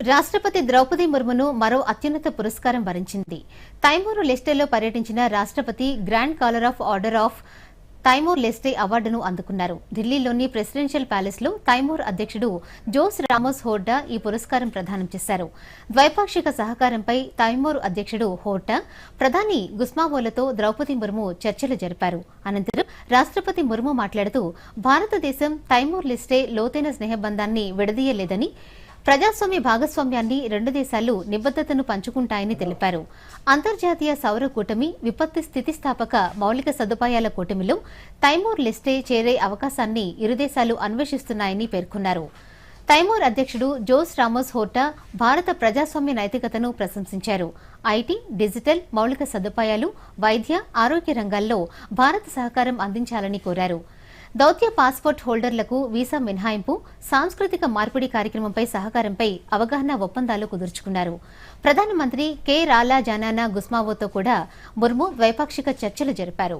రాష్ట్రపతి ద్రౌపది ముర్మును మరో అత్యున్నత పురస్కారం వరించింది. తైమూరు లెస్టేలో పర్యటించిన రాష్ట్రపతి grand collar of order of Timor Leste అవార్డును అందుకున్నారు. ఢిల్లీలోని ప్రెసిడెన్షియల్ ప్యాలెస్లో తైమూర్ అధ్యక్షుడు జోస్ రామోస్ హోర్డా ఈ పురస్కారం ప్రదానం చేశారు. ద్వైపాక్షిక సహకారంపై తైమూర్ అధ్యక్షుడు హోర్డా ప్రధాని గుస్మావోలతో ద్రౌపది ముర్ము చర్చలు జరిపారు. అనంతరం రాష్ట్రపతి ముర్ము మాట్లాడుతూ భారతదేశం తైమూర్ లెస్టే లోతైన స్నేహబంధాన్ని విడదీయలేదని ప్రజాస్వామ్య భాగస్వామ్యాన్ని రెండు దేశాలు నిబద్ధతను పంచుకుంటాయని తెలిపారు. అంతర్జాతీయ సౌర కూటమి విపత్తు స్థితిస్థాపక మౌలిక సదుపాయాల కూటమిలో తైమూర్ లిస్టే చేరే అవకాశాన్ని ఇరు దేశాలు అన్వేషిస్తున్నాయని పేర్కొన్నారు. తైమూర్ అధ్యక్షుడు జోస్ రామోస్ హోర్టా భారత ప్రజాస్వామ్య నైతికతను ప్రశంసించారు. ఐటీ డిజిటల్ మౌలిక సదుపాయాలు వైద్య ఆరోగ్య రంగాల్లో భారత సహకారం అందించాలని కోరారు. దౌత్య పాస్పోర్ట్ హోల్డర్లకు వీసా మినహాయింపు సాంస్కృతిక మార్పిడి కార్యక్రమంపై సహకారంపై అవగాహన ఒప్పందాలు కుదుర్చుకున్నారు. ప్రధానమంత్రి కె. రాలా జానానా గుస్మావోతో కూడా ముర్ము ద్వైపాక్షిక చర్చలు జరిపారు.